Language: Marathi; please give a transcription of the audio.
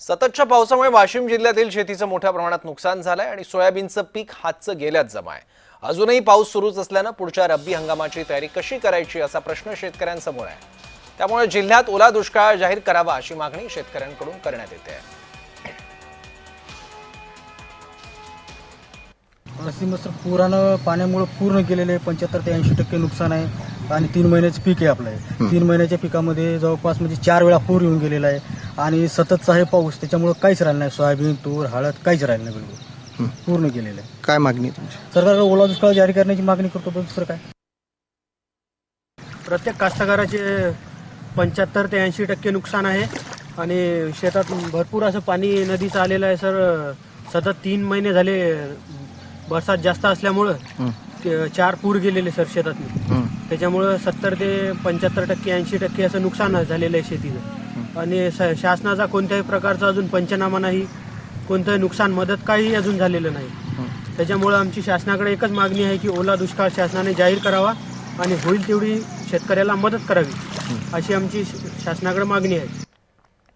सततच्या पावसामुळे वाशिम जिल्ह्यातील शेतीचं मोठ्या प्रमाणात नुकसान झालंय आणि सोयाबीनचं पीक हातचं गेल्यात जमा आहे अजूनही पाऊस सुरूच असल्यानं पुढच्या रब्बी हंगामाची तयारी कशी करायची असा प्रश्न शेतकऱ्यांसमोर आहे. त्यामुळे जिल्ह्यात ओला दुष्काळ जाहीर करावा अशी मागणी शेतकऱ्यांकडून करण्यात येते. आहे पुरानं पाण्यामुळं पूर्ण गेलेले पंच्याहत्तर ते ऐंशी टक्के नुकसान आहे. आणि तीन महिन्याचं पीक आहे आपलं. हे. तीन महिन्याच्या पिकामध्ये जवळपास म्हणजे चार वेळा पूर येऊन गेलेला आहे. आणि सततचा आहे पाऊस त्याच्यामुळं काहीच राहिलं नाही. सोयाबीन तूर हळद काहीच राहिलं नाही बिलकुल. पूर्ण गेलेलं आहे. काय मागणी आहे तुमची? सरकार ओला दुष्काळ जारी करण्याची मागणी करतो पण दुसरं काय? प्रत्येक कास्तकाराचे पंच्याहत्तर ते ऐंशी टक्के नुकसान आहे. आणि शेतात भरपूर असं पाणी नदीचं आलेलं आहे सर. सतत तीन महिने झाले बरसात जास्त असल्यामुळं ते चार पूर गेलेले सर शेतातले. त्याच्यामुळं सत्तर ते पंच्याहत्तर टक्के ऐंशी टक्के असं नुकसान झालेलं आहे शेतीचं. आणि शासनाचा कोणत्याही प्रकारचा अजून पंचनामा नाही. कोणतंही नुकसान मदत काही अजून झालेलं नाही. त्याच्यामुळं आमची शासनाकडे एकच मागणी आहे की ओला दुष्काळ शासनाने जाहीर करावा आणि होईल तेवढी शेतकऱ्याला मदत करावी. अशी आमची शासनाकडे मागणी आहे.